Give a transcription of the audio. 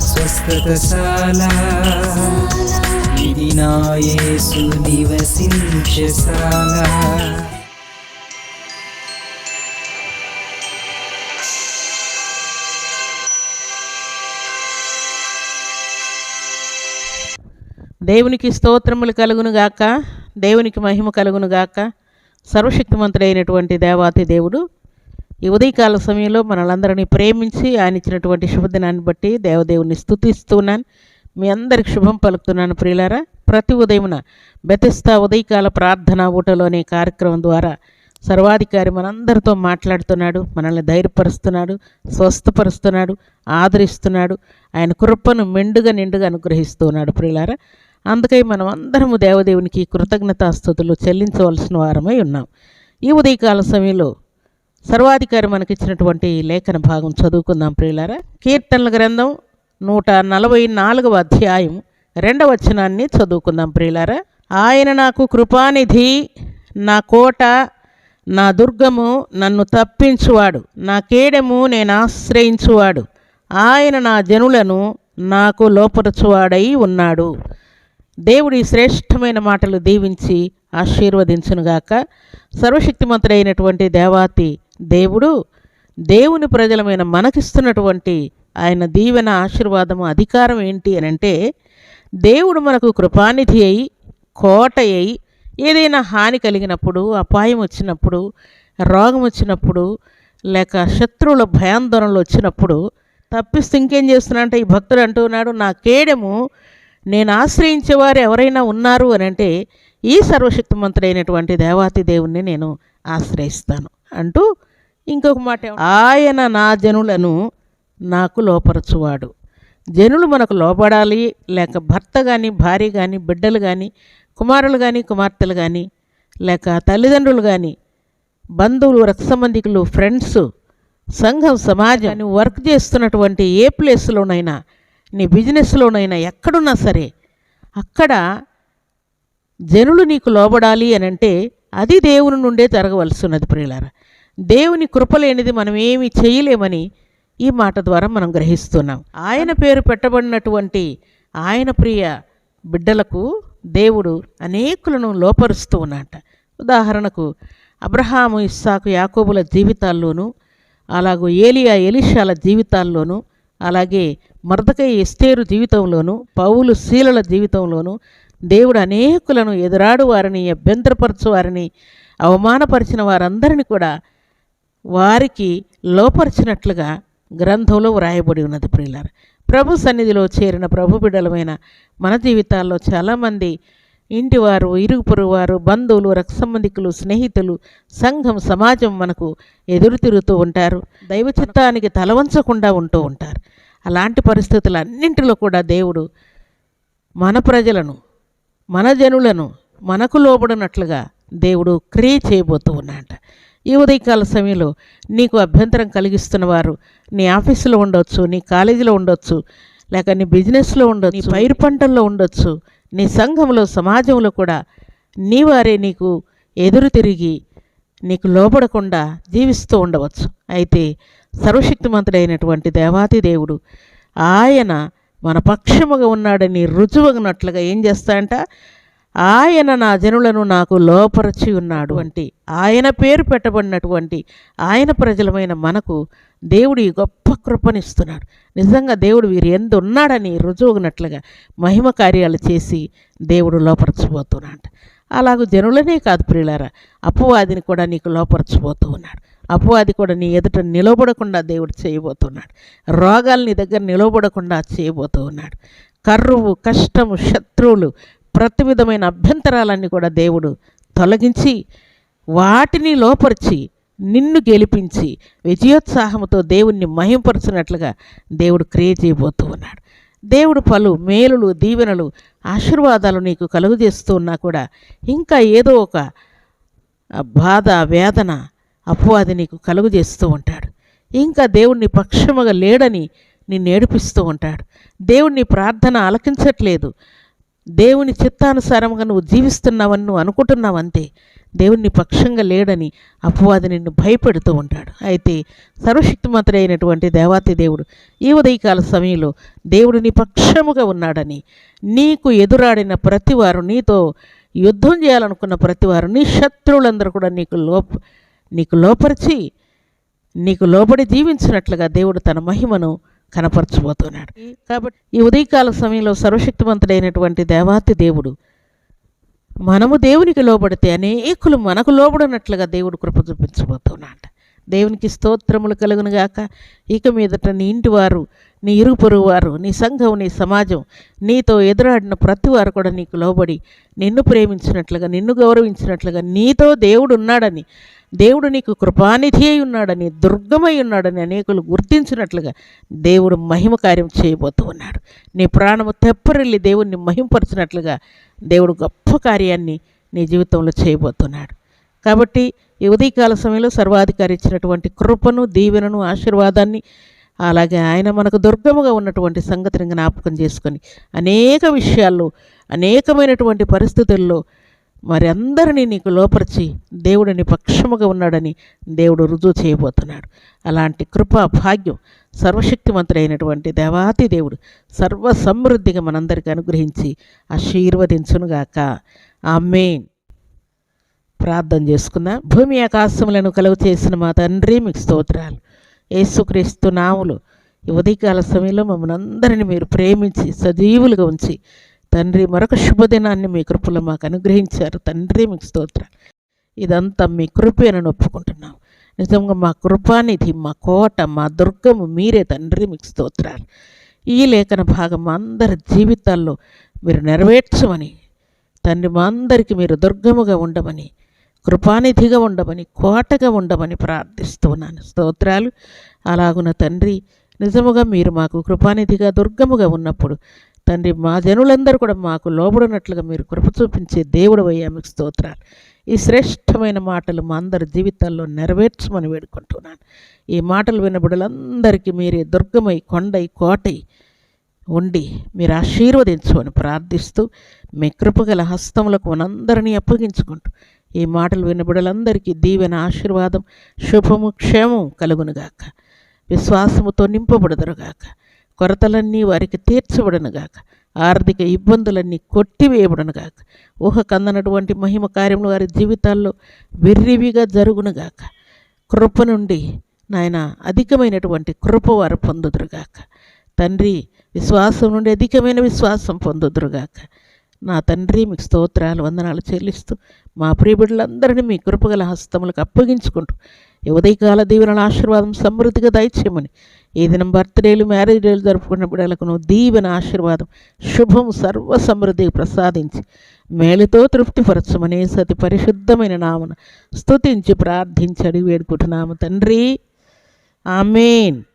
స్వస్థతశాల. ఇది నా యేసు నివసించశాల దేవునికి స్తోత్రములు కలుగును గాక. దేవునికి మహిమ కలుగును గాక. సర్వశక్తిమంతుడైనటువంటి దేవాతి దేవుడు ఈ ఉదయకాల సమయంలో మనలందరినీ ప్రేమించి ఆయన ఇచ్చినటువంటి శుభదినాన్ని బట్టి దేవదేవుని స్థుతిస్తున్నాను మీ అందరికి శుభం పలుకుతున్నాను ప్రియులారా. ప్రతి ఉదయమున బెతిస్తా ఉదయకాల ప్రార్థన ఊటలోనే కార్యక్రమం ద్వారా సర్వాధికారి మనందరితో మాట్లాడుతున్నాడు మనల్ని ధైర్యపరుస్తున్నాడు స్వస్థపరుస్తున్నాడు ఆదరిస్తున్నాడు ఆయన కృపను మెండుగా నిండుగా అనుగ్రహిస్తున్నాడు ప్రియులారా. అందుకై మనం అందరము దేవదేవునికి కృతజ్ఞతాస్థుతులు చెల్లించవలసిన వారమై ఉన్నాం. ఈ ఉదయకాల సమయంలో సర్వాధికారి మనకిచ్చినటువంటి లేఖన భాగం చదువుకుందాం ప్రియులారా. కీర్తనల గ్రంథం నూట నలభై నాలుగవ అధ్యాయం రెండవ వచనాన్ని చదువుకుందాం ప్రియులారా. ఆయన నాకు కృపానిధి నా కోట నా దుర్గము నన్ను తప్పించువాడు నా కేడము నేను ఆశ్రయించువాడు ఆయన నా జనులను నాకు లోపరచువాడై ఉన్నాడు. దేవుడి శ్రేష్టమైన మాటలు దీవించి ఆశీర్వదించునుగాక. సర్వశక్తిమంతుడైనటువంటి దేవాతి దేవుడు దేవుని ప్రజలమైన మనకిస్తున్నటువంటి ఆయన దీవెన ఆశీర్వాదము అధికారం ఏంటి అని అంటే దేవుడు మనకు కృపానిధి అయి కోట అయి ఏదైనా హాని కలిగినప్పుడు అపాయం వచ్చినప్పుడు రోగం వచ్చినప్పుడు లేక శత్రువుల భయాందోళనలు వచ్చినప్పుడు తప్పిస్తూ ఇంకేం చేస్తున్నాడంటే ఈ భక్తుడు అంటున్నాడు నా కేడెము నేను ఆశ్రయించేవారు ఎవరైనా ఉన్నారు అని అంటే ఈ సర్వశక్తిమంతుడైనటువంటి దేవాతి దేవుణ్ణి నేను ఆశ్రయిస్తాను అంటూ ఇంకొక మాట ఆయన నా జనులను నాకు లోపరచువాడు. జనులు మనకు లోపడాలి లేక భర్త కానీ భార్య కానీ బిడ్డలు కానీ కుమారులు కానీ కుమార్తెలు కానీ లేక తల్లిదండ్రులు కానీ బంధువులు రక్త సంబంధికులు ఫ్రెండ్స్ సంఘం సమాజం నువ్వు వర్క్ చేస్తున్నటువంటి ఏ ప్లేస్లోనైనా నీ బిజినెస్లోనైనా ఎక్కడున్నా సరే అక్కడ జనులు నీకు లోబడాలి అని అంటే అది దేవుని నుండే జరగవలసి ఉన్నది ప్రియులారా. దేవుని కృప లేనిది మనం ఏమీ చేయలేమని ఈ మాట ద్వారా మనం గ్రహిస్తున్నాం. ఆయన పేరు పెట్టబడినటువంటి ఆయన ప్రియ బిడ్డలకు దేవుడు అనేకులను లోపరుస్తూ ఉన్నట ఉదాహరణకు అబ్రహాము ఇస్సాకు యాకోబుల జీవితాల్లోనూ అలాగూ ఏలియా ఎలిషాల జీవితాల్లోనూ అలాగే మర్దకై ఎస్తేరు జీవితంలోనూ పౌలు శీలల జీవితంలోనూ దేవుడు అనేకులను ఎదురాడు వారిని అభ్యంతరపరచు వారిని అవమానపరిచిన వారందరిని కూడా వారికి లోపరిచినట్లుగా గ్రంథంలో వ్రాయబడి ఉన్నది ప్రియులారు. ప్రభు సన్నిధిలో చేరిన ప్రభు బిడలమైన మన జీవితాల్లో చాలామంది ఇంటివారు ఇరుగు పొరుగువారు బంధువులు రక్త సంబంధికులు స్నేహితులు సంఘం సమాజం మనకు ఎదురు తిరుగుతూ ఉంటారు. దైవ చిత్తానికి తలవంచకుండా ఉంటూ ఉంటారు. అలాంటి పరిస్థితులన్నింటిలో కూడా దేవుడు మన ప్రజలను మన జనులను మనకు లోబడినట్లుగా దేవుడు క్రియ చేయబోతూ ఉన్నాడట. ఈ ఉదయకాల సమయంలో నీకు అభ్యంతరం కలిగిస్తున్న వారు నీ ఆఫీసులో ఉండొచ్చు నీ కాలేజీలో ఉండొచ్చు లేక నీ బిజినెస్లో ఉండొచ్చు నీ పైరు పంటల్లో ఉండొచ్చు నీ సంఘంలో సమాజంలో కూడా నీ వారే నీకు ఎదురు తిరిగి నీకు లోబడకుండా జీవిస్తూ ఉండవచ్చు. అయితే సర్వశక్తిమంతుడైనటువంటి దేవాతి దేవుడు ఆయన మన పక్షముగా ఉన్నాడని రుజువగినట్లుగా ఏం చేస్తాడంట? ఆయన నా జనులను నాకు లోపరచి ఉన్నాడు అంటే ఆయన పేరు పెట్టబడినటువంటి ఆయన ప్రజలమైన మనకు దేవుడు ఈ గొప్ప కృపనిస్తున్నాడు. నిజంగా దేవుడు వీరు ఎందు ఉన్నాడని రుజువునట్లుగా మహిమ కార్యాలు చేసి దేవుడు లోపరచబోతున్నాడు అలాగూ జనులనే కాదు ప్రియులారా అపవాదిని కూడా నీకు లోపరచబోతూ ఉన్నాడు అపవాది కూడా నీ ఎదుట నిలబడకుండా దేవుడు చేయబోతున్నాడు. రోగాలు నీ దగ్గర నిలబడకుండా చేయబోతూ ఉన్నాడు కర్రువు కష్టము శత్రువులు ప్రతి విధమైన అభ్యంతరాలన్నీ కూడా దేవుడు తొలగించి వాటిని లోపరిచి నిన్ను గెలిపించి విజయోత్సాహంతో దేవుణ్ణి మహింపరచినట్లుగా దేవుడు క్రియ చేయబోతూ ఉన్నాడు. దేవుడు పలు మేలులు దీవెనలు ఆశీర్వాదాలు నీకు కలుగజేస్తూ ఉన్నా కూడా ఇంకా ఏదో ఒక బాధ వేదన అపవాది నీకు కలుగజేస్తూ ఉంటాడు. ఇంకా దేవుణ్ణి పక్షముగా లేడని నిన్ను ఏడిపిస్తూ ఉంటాడు. దేవుణ్ణి ప్రార్థన ఆలకించట్లేదు. దేవుని చిత్తానుసారంగా నువ్వు జీవిస్తున్నావని నువ్వు అనుకుంటున్నావు అంతే. దేవుణ్ణి పక్షంగా లేడని అపవాది నిన్ను భయపెడుతూ ఉంటాడు. అయితే సర్వశక్తిమంతుడు అయినటువంటి దేవాతి దేవుడు ఈ ఉదయకాల సమయంలో దేవుడు నీ పక్షముగా ఉన్నాడని నీకు ఎదురాడిన ప్రతివారు నీతో యుద్ధం చేయాలనుకున్న ప్రతివారు నీ శత్రువులందరూ కూడా నీకు లోప నీకు లోపరిచి నీకు లోబడి జీవించినట్లుగా దేవుడు తన మహిమను కనపరచబోతున్నాడు. కాబట్టి ఈ ఉదయకాల సమయంలో సర్వశక్తివంతుడైనటువంటి దేవాతి దేవుడు మనము దేవునికి లోబడితే అనేకులు మనకు లోబడినట్లుగా దేవుడు కృప చూపించబోతున్నాడు. దేవునికి స్తోత్రములు కలుగునుగాక ఇక మీదట నీ ఇంటివారు నీ ఇరుగు నీ సంఘం నీ సమాజం నీతో ఎదురాడిన ప్రతివారు కూడా నీకు లోబడి నిన్ను ప్రేమించినట్లుగా నిన్ను గౌరవించినట్లుగా నీతో దేవుడు ఉన్నాడని దేవుడు నీకు కృపానిధి అయి ఉన్నాడని దుర్గమై ఉన్నాడని అనేకులు గుర్తించినట్లుగా దేవుడు మహిమ కార్యం చేయబోతూ ఉన్నాడు. నీ ప్రాణము తెప్పరిల్లి దేవుణ్ణి మహింపరిచినట్లుగా దేవుడు గొప్ప కార్యాన్ని నీ జీవితంలో చేయబోతున్నాడు. కాబట్టి ఈ ఉదయకాల సమయంలో సర్వాధికారి ఇచ్చినటువంటి కృపను దీవెనను ఆశీర్వాదాన్ని అలాగే ఆయన మనకు దుర్గముగా ఉన్నటువంటి సంగతిని జ్ఞాపకం చేసుకొని అనేక విషయాల్లో అనేకమైనటువంటి పరిస్థితుల్లో మరి అందరినీ నీకు లోపరిచి దేవుడు నీ పక్షముగా ఉన్నాడని దేవుడు రుజువు చేయబోతున్నాడు. అలాంటి కృపా భాగ్యం సర్వశక్తివంతుడైనటువంటి దేవాతి దేవుడు సర్వ సమృద్ధిగా మనందరికీ అనుగ్రహించి ఆశీర్వదించునుగాక. ఆమెన్. ప్రార్థన చేసుకుందాం భూమి ఆకాశములను కలుగు చేసిన మా తండ్రి మీకు స్తోత్రాలు. యేసుక్రీస్తు నాములు. ఈ ఉదయకాల సమయంలో మమ్మల్ని అందరిని మీరు ప్రేమించి సజీవులుగా ఉంచి తండ్రి మరొక శుభదినాన్ని మీ కృపలో మాకు అనుగ్రహించారు. తండ్రి మీకు స్తోత్రాలు. ఇదంతా మీ కృపేనని ఒప్పుకుంటున్నాం. నిజంగా మా కృపానిధి మా కోట మా దుర్గము మీరే తండ్రి మీకు స్తోత్రాలు. ఈ లేఖన భాగం అందరి జీవితాల్లో మీరు నెరవేర్చమని తండ్రి మా అందరికీ మీరు దుర్గముగా ఉండమని కృపానిధిగా ఉండమని కోటగా ఉండమని ప్రార్థిస్తున్నాను స్తోత్రాలు. అలాగున తండ్రి నిజముగా మీరు మాకు కృపానిధిగా దుర్గముగా ఉన్నప్పుడు తండ్రి మా జనులందరూ కూడా మాకు లోబడినట్లుగా మీరు కృప చూపించే దేవుడు అయ్యా మీకు స్తోత్రాలు. ఈ శ్రేష్టమైన మాటలు మా అందరి జీవితాల్లో నెరవేర్చమని వేడుకుంటున్నాను. ఈ మాటలు వినబడులందరికీ మీరే దుర్గమై కొండై కోటై ఉండి మీరు ఆశీర్వదించమని ప్రార్థిస్తూ మీ కృపగల హస్తములకు మనందరినీ అప్పగించుకుంటూ ఈ మాటలు వినబడులందరికీ దీవెన ఆశీర్వాదం శుభము క్షేమం కలుగునుగాక. విశ్వాసముతో నింపబడదురుగాక. కొరతలన్నీ వారికి తీర్చబడనుగాక. ఆర్థిక ఇబ్బందులన్నీ కొట్టివేయబడనుగాక. ఊహ కందనటువంటి మహిమ కార్యములు వారి జీవితాల్లో విర్రివిగా జరుగునుగాక. కృప నుండి నాయన అధికమైనటువంటి కృప వారు పొందుదురుగాక. తండ్రి విశ్వాసం నుండి అధికమైన విశ్వాసం పొందుదురుగాక. నా తండ్రి మీకు స్తోత్రాలు వందనాలు చెల్లిస్తూ మా ప్రియబిడ్డలందరినీ మీ కృపగల హస్తములకు అప్పగించుకుంటూ ఉదయకాల దీవెనల ఆశీర్వాదం సమృద్ధిగా దయచేయమని. ఈ దినం బర్త్డేలు మ్యారేజ్ డేలు జరుపుకున్న బిడ్డలకును దీవెన ఆశీర్వాదం శుభం సర్వ సమృద్ధికి ప్రసాదించి మేలుతో తృప్తిపరచమని సతి పరిశుద్ధమైన నామన స్తుతించి ప్రార్థించి అడిగి వేడుకుంటున్నాము. తండ్రి ఆమెన్.